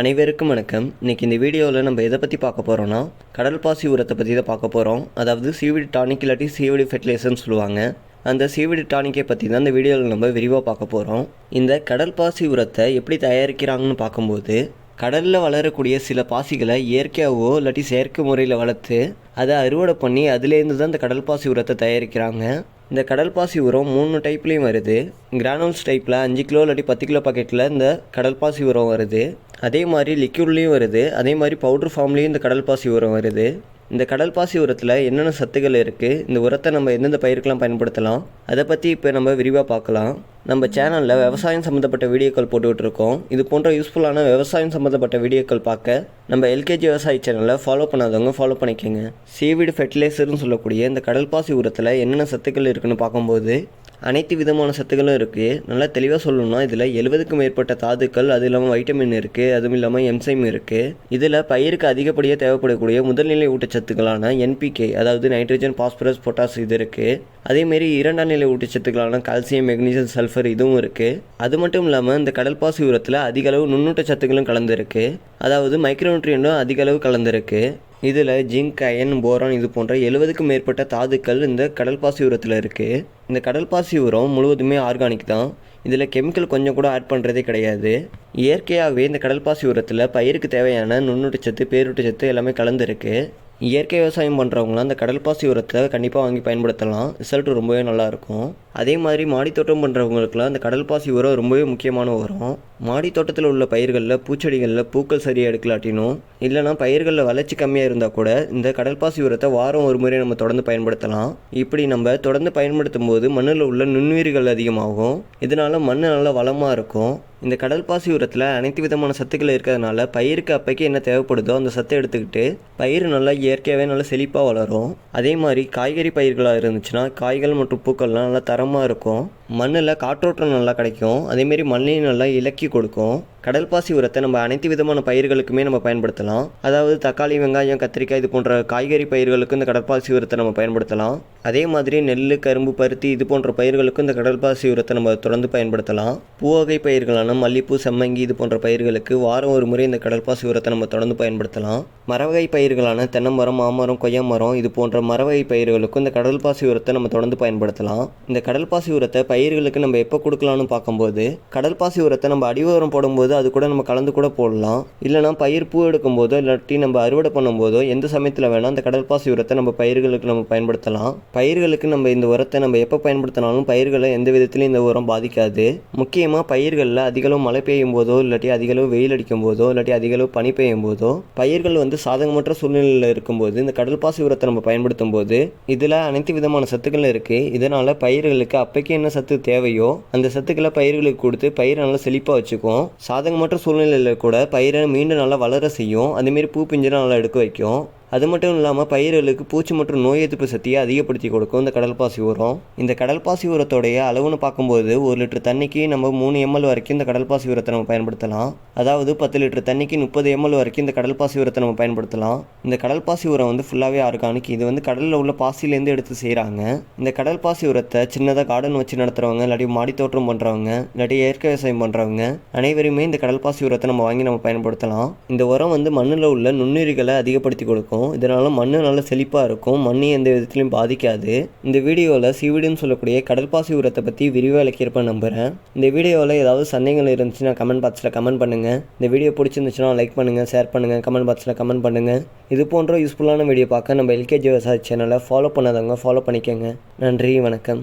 அனைவருக்கும் வணக்கம். இன்றைக்கி இந்த வீடியோவில் நம்ம எதை பற்றி பார்க்க போகிறோன்னா கடல் பாசி உரத்தை பற்றி தான் பார்க்க போகிறோம் அதாவது சிவிடி டானிக் இல்லாட்டி சீவிடி ஃபெர்டிலைசர்னு சொல்லுவாங்க. அந்த சிவிடி டானிக்கை பற்றி தான் இந்த வீடியோவில் நம்ம விரிவாக பார்க்க போகிறோம் இந்த கடல் பாசி உரத்தை எப்படி தயாரிக்கிறாங்கன்னு பார்க்கும்போது கடலில் வளரக்கூடிய சில பாசிகளை இயற்கையாகவோ இல்லாட்டி செயற்கை முறையில் வளர்த்து அதை அறுவடை பண்ணி அதுலேருந்து தான் இந்த கடல் பாசி உரத்தை தயாரிக்கிறாங்க. இந்த கடல் பாசி உரம் மூணு டைப்லேயும் வருது. கிரானோல்ஸ் டைப்பில் அஞ்சு கிலோ இல்லாட்டி பத்து கிலோ பாக்கெட்டில் இந்த கடல் பாசி உரம் வருது. அதே மாதிரி லிக்யூட்லேயும் வருது. அதே மாதிரி பவுடர் ஃபார்ம்லேயும் இந்த கடல் பாசி உரம் வருது. இந்த கடல் பாசி உரத்தில் என்னென்ன சத்துக்கள் இருக்குது இந்த உரத்தை நம்ம எந்தெந்த பயிருக்கெலாம் பயன்படுத்தலாம்? அதை பற்றி இப்போ நம்ம விரிவாக பார்க்கலாம். நம்ம சேனலில் விவசாயம் சம்மந்தப்பட்ட வீடியோக்கள் போட்டுக்கிட்டு இருக்கோம் இது போன்ற யூஸ்ஃபுல்லான விவசாயம் சம்மந்தப்பட்ட வீடியோக்கள் பார்க்க நம்ம எல்கேஜி விவசாய சேனலை ஃபாலோ பண்ணாதவங்க ஃபாலோ பண்ணிக்கோங்க. சீவீடு ஃபெர்டிலைசர்னு சொல்லக்கூடிய இந்த கடல் பாசி உரத்தில் என்னென்ன சத்துக்கள் இருக்குன்னு பார்க்கும்போது அனைத்து விதமான சத்துக்களும் இருக்குது நல்லா தெளிவாக சொல்லணும்னா இதில் எழுபதுக்கும் மேற்பட்ட தாதுக்கள் அது இல்லாமல் வைட்டமின் இருக்குது அதுவும் இல்லாமல் எம்சைம் இருக்குது இதில் பயிருக்கு அதிகப்படியாக தேவைப்படக்கூடிய முதல்நிலை ஊட்டச்சத்துக்களான என்பிகே அதாவது நைட்ரஜன் பாஸ்பரஸ் பொட்டாஸ் இது இருக்குது அதேமாரி இரண்டாம் நிலை ஊட்டச்சத்துக்களான கால்சியம் மெக்னீசியம் சல்ஃபர் இதுவும் இருக்குது அது மட்டும் இல்லாமல் இந்த கடல் பாசி உரத்தில் அதிக அளவு நுண்ணூட்ட சத்துக்களும் கலந்துருக்கு அதாவது மைக்ரோநியூட்ரியண்டும் அதிக அளவு கலந்துருக்கு இதில் ஜிங்க் அயன் போரான் இது போன்ற எழுபதுக்கும் மேற்பட்ட தாதுக்கள் இந்த கடல் பாசி உரத்தில் இருக்குது இந்த கடல் பாசி உரம் முழுவதுமே ஆர்கானிக் தான். இதில் கெமிக்கல் கொஞ்சம் கூட ஆட் பண்ணுறதே கிடையாது. இயற்கையாகவே இந்த கடல் பாசி உரத்தில் பயிருக்கு தேவையான நுண்ணூட்டச்சத்து பேரூட்டச்சத்து எல்லாமே கலந்துருக்கு. இயற்கை விவசாயம் பண்ணுறவங்களாம் அந்த கடல் பாசி உரத்தை கண்டிப்பாக வாங்கி பயன்படுத்தலாம். ரிசல்ட் ரொம்பவே நல்லாயிருக்கும் அதே மாதிரி மாடித்தோட்டம் பண்ணுறவங்களுக்குலாம் அந்த கடல் பாசி உரம் ரொம்பவே முக்கியமான உரம். மாடி தோட்டத்தில் உள்ள பயிர்களில் பூச்செடிகளில் பூக்கள் சரியாக எடுக்கலாட்டினும் இல்லைனா பயிர்களில் வளர்ச்சி கம்மியாக இருந்தால் கூட இந்த கடல் பாசி உரத்தை வாரம் ஒரு முறை நம்ம தொடர்ந்து பயன்படுத்தலாம். இப்படி நம்ம தொடர்ந்து பயன்படுத்தும் போது மண்ணில் உள்ள நுண்ணுயிர்கள் அதிகமாகும். இதனால மண் நல்லா வளமாக இருக்கும். இந்த கடல் பாசி உரத்தில் அனைத்து விதமான சத்துக்கள் இருக்கிறதுனால பயிருக்கு அப்பைக்கு என்ன தேவைப்படுதோ அந்த சத்தை எடுத்துக்கிட்டு பயிர் நல்லா இயற்கையாகவே நல்லா செழிப்பாக வளரும். அதே மாதிரி காய்கறி பயிர்களாக இருந்துச்சுன்னா காய்கள் மற்றும் பூக்கள்லாம் நல்லா தரமாக இருக்கும். மண்ணில் காற்றோட்டம் நல்லா கிடைக்கும். அதேமாரி மண்ணையும் நல்லா இலக்கி கொடுக்கும். கடல் பாசி உரத்தை நம்ம அனைத்து விதமான பயிர்களுக்குமே நம்ம பயன்படுத்தலாம். அதாவது தக்காளி வெங்காயம் கத்திரிக்காய் இது போன்ற காய்கறி பயிர்களுக்கு இந்த கடற்பாசி உரத்தை நம்ம பயன்படுத்தலாம். அதே மாதிரி நெல் கரும்பு பருத்தி இது போன்ற பயிர்களுக்கு இந்த கடற்பாசி உரத்தை நம்ம தொடர்ந்து பயன்படுத்தலாம். பூவகை பயிர்களான மல்லிப்பூ செம்மங்கி இது போன்ற பயிர்களுக்கு வாரம் ஒரு முறை இந்த கடற்பாசி உரத்தை நம்ம தொடர்ந்து பயன்படுத்தலாம். மரவகை பயிர்களான தென்னமரம் மாமரம் கொய்யா மரம் இது போன்ற மரவகை பயிர்களுக்கும் இந்த கடல் பாசி உரத்தை நம்ம தொடர்ந்து பயன்படுத்தலாம். இந்த கடல் பாசி உரத்தை பயிர்களுக்கு நம்ம எப்போ கொடுக்கலாம்னு பார்க்கும்போது கடல் பாசி உரத்தை நம்ம அடி போடும்போது போது அது கூட நம்ம கலந்து கூட போடலாம். இல்லைனா பயிர் பூ எடுக்கும்போதோ இல்லாட்டி நம்ம அறுவடை பண்ணும்போதோ எந்த சமயத்தில் வேணால் அந்த கடல் பாசி உரத்தை நம்ம பயிர்களுக்கு நம்ம பயன்படுத்தலாம். பயிர்களுக்கு நம்ம இந்த உரத்தை நம்ம எப்போ பயன்படுத்தினாலும் பயிர்களை எந்த விதத்துலையும் இந்த உரம் பாதிக்காது. முக்கியமாக பயிர்களில் அதிகளவு மழை பெய்யும் போதோ இல்லாட்டி அதிகளவு வெயில் அடிக்கும் போதோ இல்லாட்டி அதிகளவு பனி பெய்யும் போதோ பயிர்கள் வந்து சாதகமற்ற சூழ்நிலையில் இருக்கும்போது இந்த கடல் பாசி உரத்தை நம்ம பயன்படுத்தும் போது இதில் அனைத்து விதமான சத்துக்கள் இருக்குது இதனால் பயிர்களுக்கு அப்பைக்கு என்ன சத்து தேவையோ அந்த சத்துக்களை பயிர்களுக்கு கொடுத்து பயிரை நல்லா செழிப்பாக வச்சுக்கும் சாதகமற்ற சூழ்நிலையில் கூட பயிரை மீண்டும் நல்லா வளர செய்யும். அதேமாரி பூ பிஞ்சுலாம் நல்லா எடுக்க வைக்கும். அது மட்டும் இல்லாமல் பயிர்களுக்கு பூச்சி மற்றும் நோய் எதிர்ப்பு சக்தியை அதிகப்படுத்தி கொடுக்கும். இந்த கடல் பாசி உரம். இந்த கடல் பாசி உரத்தோடைய அளவுன்னு பார்க்கும்போது ஒரு லிட்டர் தண்ணிக்கு நம்ம மூணு எம்எல் வரைக்கும் இந்த கடல் பாசி உரத்தை நம்ம பயன்படுத்தலாம். அதாவது பத்து லிட்டர் தண்ணிக்கு முப்பது எம்எல் வரைக்கும் இந்த கடல் பாசி உரத்தை நம்ம பயன்படுத்தலாம். இந்த கடல் பாசி உரம் வந்து ஃபுல்லாகவே ஆர்கானிக் இது வந்து கடலில் உள்ள பாசிலேருந்து எடுத்து செய்கிறாங்க இந்த கடல் பாசி உரத்தை சின்னதாக கார்டன் வச்சு நடத்துகிறவங்க இல்லாட்டி மாடி தோற்றம் பண்ணுறவங்க இல்லாட்டி இயற்கை விவசாயம் பண்ணுறவங்க அனைவருமே இந்த கடல் பாசி உரத்தை நம்ம வாங்கி நம்ம பயன்படுத்தலாம். இந்த உரம் வந்து மண்ணில் உள்ள நுண்ணுயிரிகளை அதிகப்படுத்தி கொடுக்கும். இருக்கும். இதனால் மண் நல்லா செழிப்பாக இருக்கும். மண்ணை எந்த விதத்துலையும் பாதிக்காது. இந்த வீடியோவில் சிவிடுன்னு சொல்லக்கூடிய கடற்பாசி உரத்தை பற்றி விரிவாக விளக்கியிருப்பேன் நம்புகிறேன் இந்த வீடியோவில் ஏதாவது சந்தேகங்கள் இருந்துச்சுன்னா கமெண்ட் பாக்ஸில் கமெண்ட் பண்ணுங்கள் இந்த வீடியோ பிடிச்சிருந்துச்சுன்னா லைக் பண்ணுங்கள் ஷேர் பண்ணுங்கள் கமெண்ட் பாக்ஸில் கமெண்ட் பண்ணுங்கள் இது போன்ற யூஸ்ஃபுல்லான வீடியோ பார்க்க நம்ம எல்கேஜி விவசாய சேனலை ஃபாலோ பண்ணாதவங்க ஃபாலோ பண்ணிக்கோங்க. நன்றி வணக்கம்.